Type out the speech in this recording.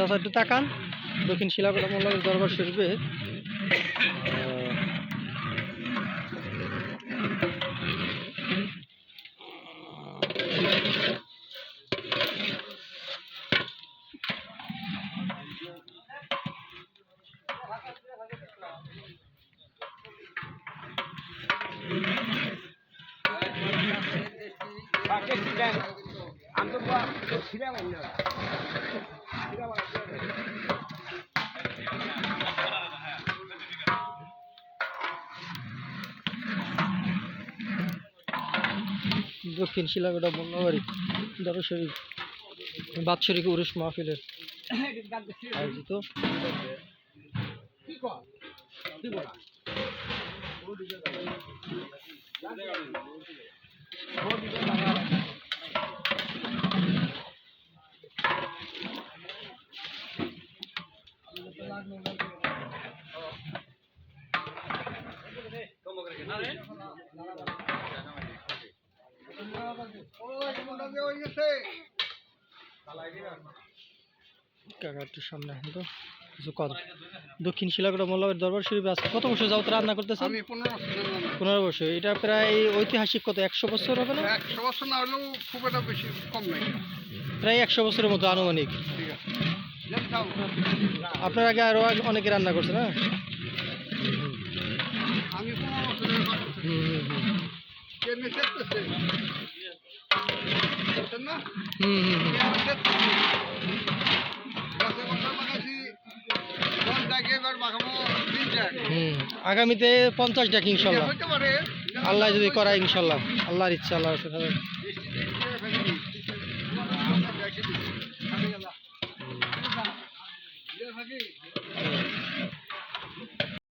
চাচা একটু তাকান দক্ষিণ শিলাকোটা মোল্লার দরবার শরীফে আহ, দক্ষিণ শিলাকোটা মোল্লাবাড়ি দরবার শরীফ বাৎসরিক উরুস মাহফিলের আয়োজিত। কাকা একটু সামনে আসেন তো কিছু কথা দক্ষিণ শিলাকোটা মোল্লাবাড়ি দরবার শরীফে আজকে কত বছর যাবত রান্না করতেছেন? আমি পনেরো বছর পনেরো বছর। এটা প্রায় ঐতিহাসিক কত একশো বছর হবে না? একশো বছর না হলেও খুব একটা বেশি কম নাই। প্রায় একশো বছরের মতো আনুমানিক। আছে। আপনার আগে আরও অনেকে রান্না করছে না? আমি। হুম হুম হুম না? আগামীতে পঞ্চাশ ডাক ইনশাল্লাহ। আল্লাহ যদি করায় ইনশাল্লাহ। আল্লাহর ইচ্ছা আল্লাহ